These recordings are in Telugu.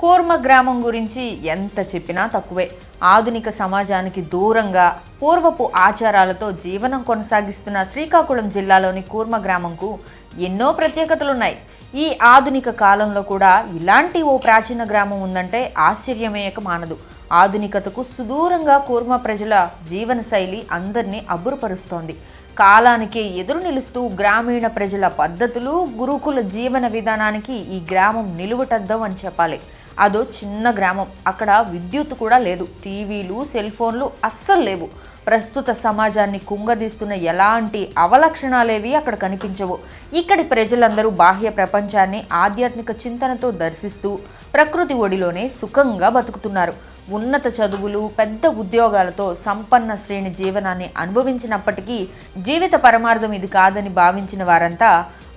కూర్మ గ్రామం గురించి ఎంత చెప్పినా తక్కువే. ఆధునిక సమాజానికి దూరంగా పూర్వపు ఆచారాలతో జీవనం కొనసాగిస్తున్న శ్రీకాకుళం జిల్లాలోని కూర్మ గ్రామంకు ఎన్నో ప్రత్యేకతలున్నాయి. ఈ ఆధునిక కాలంలో కూడా ఇలాంటి ఓ ప్రాచీన గ్రామం ఉందంటే ఆశ్చర్యమేయక మానదు. ఆధునికతకు సుదూరంగా కూర్మ ప్రజల జీవనశైలి అందరినీ అబ్బురపరుస్తోంది. కాలానికి ఎదురు నిలుస్తూ గ్రామీణ ప్రజల పద్ధతులు గురుకుల జీవన విధానానికి ఈ గ్రామం నిలువటద్దం అని చెప్పాలి. అదో చిన్న గ్రామం. అక్కడ విద్యుత్ కూడా లేదు. టీవీలు సెల్ ఫోన్లు అస్సలు లేవు. ప్రస్తుత సమాజాన్ని కుంగదీస్తున్న ఎలాంటి అవలక్షణాలేవి అక్కడ కనిపించవు. ఇక్కడి ప్రజలందరూ బాహ్య ప్రపంచాన్ని ఆధ్యాత్మిక చింతనతో దర్శిస్తూ ప్రకృతి ఒడిలోనే సుఖంగా బతుకుతున్నారు. ఉన్నత చదువులు పెద్ద ఉద్యోగాలతో సంపన్న శ్రేణి జీవనాన్ని అనుభవించినప్పటికీ జీవిత పరమార్థం ఇది కాదని భావించిన వారంతా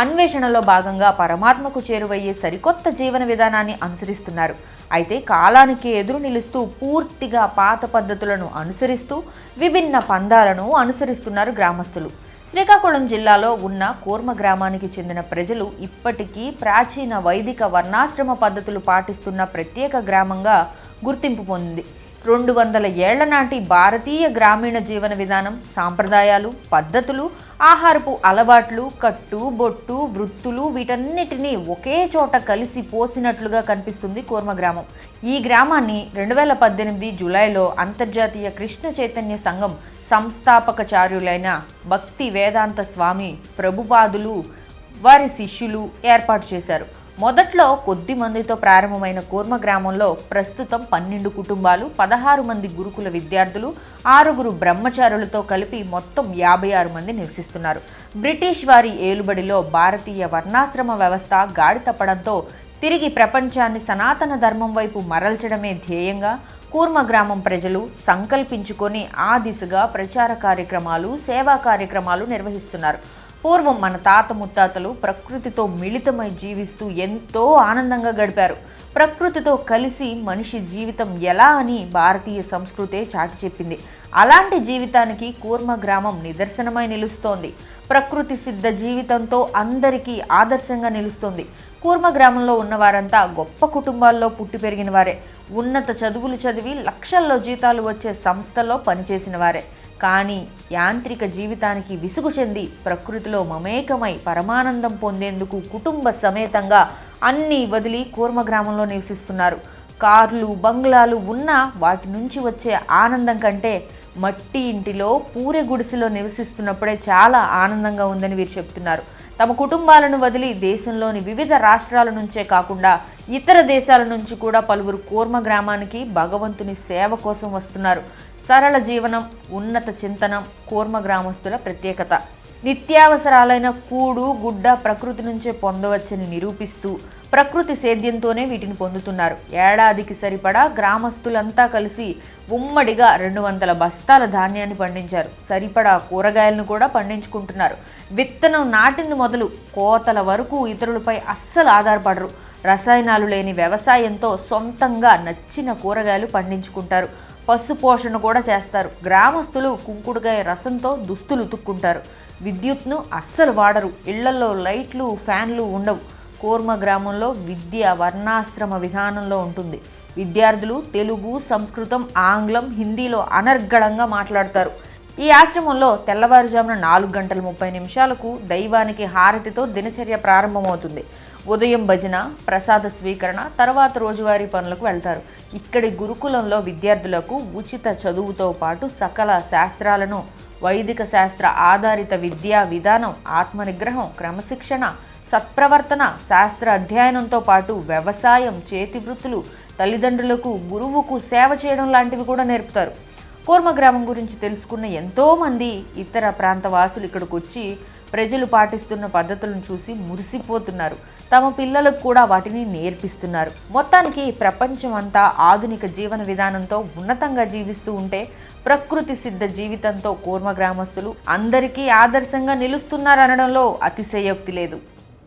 అన్వేషణలో భాగంగా పరమాత్మకు చేరువయ్యే సరికొత్త జీవన విధానాన్ని అనుసరిస్తున్నారు. అయితే కాలానికి ఎదురు నిలుస్తూ పూర్తిగా పాత పద్ధతులను అనుసరిస్తూ విభిన్న పందాలను అనుసరిస్తున్నారు గ్రామస్తులు. శ్రీకాకుళం జిల్లాలో ఉన్న కూర్మ గ్రామానికి చెందిన ప్రజలు ఇప్పటికీ ప్రాచీన వైదిక వర్ణాశ్రమ పద్ధతులు పాటిస్తున్న ప్రత్యేక గ్రామంగా గుర్తింపు పొందింది రెండు వందల ఏళ్ళ నాటి భారతీయ గ్రామీణ జీవన విధానం సాంప్రదాయాలు పద్ధతులు ఆహారపు అలవాట్లు కట్టు బొట్టు వృత్తులు వీటన్నిటినీ ఒకే చోట కలిసి పోసినట్లుగా కనిపిస్తుంది కూర్మ గ్రామం. ఈ గ్రామాన్ని రెండు వేల పద్దెనిమిది జూలైలో అంతర్జాతీయ కృష్ణ చైతన్య సంఘం సంస్థాపకచార్యులైన భక్తి వేదాంత స్వామి ప్రభుపాదులు వారి శిష్యులు ఏర్పాటు చేశారు. మొదట్లో కొద్ది మందితో ప్రారంభమైన కూర్మ గ్రామంలో ప్రస్తుతం పన్నెండు కుటుంబాలు పదహారు మంది గురుకుల విద్యార్థులు ఆరుగురు బ్రహ్మచారులతో కలిపి మొత్తం యాభై ఆరు మంది నివసిస్తున్నారు. బ్రిటిష్ వారి ఏలుబడిలో భారతీయ వర్ణాశ్రమ వ్యవస్థ గాడి తప్పడంతో తిరిగి ప్రపంచాన్ని సనాతన ధర్మం వైపు మరల్చడమే ధ్యేయంగా కూర్మ గ్రామం ప్రజలు సంకల్పించుకొని ఆ దిశగా ప్రచార కార్యక్రమాలు సేవా కార్యక్రమాలు నిర్వహిస్తున్నారు. పూర్వం మన తాత ముత్తాతలు ప్రకృతితో మిళితమై జీవిస్తూ ఎంతో ఆనందంగా గడిపారు. ప్రకృతితో కలిసి మనిషి జీవితం ఎలా అని భారతీయ సంస్కృతే చాటి చెప్పింది. అలాంటి జీవితానికి కూర్మ గ్రామం నిదర్శనమై నిలుస్తోంది. ప్రకృతి సిద్ధ జీవితంతో అందరికీ ఆదర్శంగా నిలుస్తోంది. కూర్మ గ్రామంలో ఉన్నవారంతా గొప్ప కుటుంబాల్లో పుట్టి పెరిగిన వారే ఉన్నత చదువులు చదివి లక్షల్లో జీతాలు వచ్చే సంస్థల్లో పనిచేసిన వారే కానీ యాంత్రిక జీవితానికి విసుగు చెంది ప్రకృతిలో మమేకమై పరమానందం పొందేందుకు కుటుంబ సమేతంగా అన్నీ వదిలి కూర్మ గ్రామంలో నివసిస్తున్నారు. కార్లు బంగ్లాలు ఉన్నా వాటి నుంచి వచ్చే ఆనందం కంటే మట్టి ఇంటిలో పూరె గుడిసెలో నివసిస్తున్నప్పుడే చాలా ఆనందంగా ఉందని వీరు చెప్తున్నారు. తమ కుటుంబాలను వదిలి దేశంలోని వివిధ రాష్ట్రాల నుంచే కాకుండా ఇతర దేశాల నుంచి కూడా పలువురు కూర్మ గ్రామానికి భగవంతుని సేవ కోసం వస్తున్నారు. సరళ జీవనం ఉన్నత చింతనం కూర్మ గ్రామస్తుల ప్రత్యేకత. నిత్యావసరాలైన కూడు గుడ్డ ప్రకృతి నుంచే పొందవచ్చని నిరూపిస్తూ ప్రకృతి సేద్యంతోనే వీటిని పొందుతున్నారు. ఏడాదికి సరిపడా గ్రామస్తులంతా కలిసి ఉమ్మడిగా రెండు వందల బస్తాల ధాన్యాన్ని పండించారు. సరిపడా కూరగాయలను కూడా పండించుకుంటున్నారు. విత్తనం నాటింది మొదలు కోతల వరకు ఇతరులపై అస్సలు ఆధారపడరు. రసాయనాలు లేని వ్యవసాయంతో సొంతంగా నచ్చిన కూరగాయలు పండించుకుంటారు. పశు పోషణ కూడా చేస్తారు. గ్రామస్తులు కుంకుడుకాయ రసంతో దుస్తులు ఉతుక్కుంటారు. విద్యుత్ను అస్సలు వాడరు. ఇళ్ళలో లైట్లు ఫ్యాన్లు ఉండవు. కోర్మ గ్రామంలో విద్య వర్ణాశ్రమ విధానంలో ఉంటుంది. విద్యార్థులు తెలుగు సంస్కృతం ఆంగ్లం హిందీలో అనర్గళంగా మాట్లాడతారు. ఈ ఆశ్రమంలో తెల్లవారుజామున నాలుగు గంటల ముప్పై నిమిషాలకు దైవానికి హారతితో దినచర్య ప్రారంభమవుతుంది. ఉదయం భజన ప్రసాద స్వీకరణ తర్వాత రోజువారీ పనులకు వెళ్తారు. ఇక్కడి గురుకులంలో విద్యార్థులకు ఉచిత చదువుతో పాటు సకల శాస్త్రాలను వైదిక శాస్త్ర ఆధారిత విద్యా విధానం ఆత్మనిగ్రహం క్రమశిక్షణ సత్ప్రవర్తన శాస్త్ర అధ్యయనంతో పాటు వ్యవసాయం చేతి వృత్తులు తల్లిదండ్రులకు గురువుకు సేవ చేయడం లాంటివి కూడా నేర్పుతారు. కూర్మ గ్రామం గురించి తెలుసుకున్న ఎంతోమంది ఇతర ప్రాంత వాసులు ఇక్కడికి వచ్చి ప్రజలు పాటిస్తున్న పద్ధతులను చూసి మురిసిపోతున్నారు. తమ పిల్లలకు కూడా వాటిని నేర్పిస్తున్నారు. మొత్తానికి ప్రపంచం అంతా ఆధునిక జీవన విధానంతో ఉన్నతంగా జీవిస్తూ ఉంటే ప్రకృతి సిద్ధ జీవితంతో కూర్మ గ్రామస్తులు అందరికీ ఆదర్శంగా నిలుస్తున్నారనడంలో అతిశయోక్తి లేదు.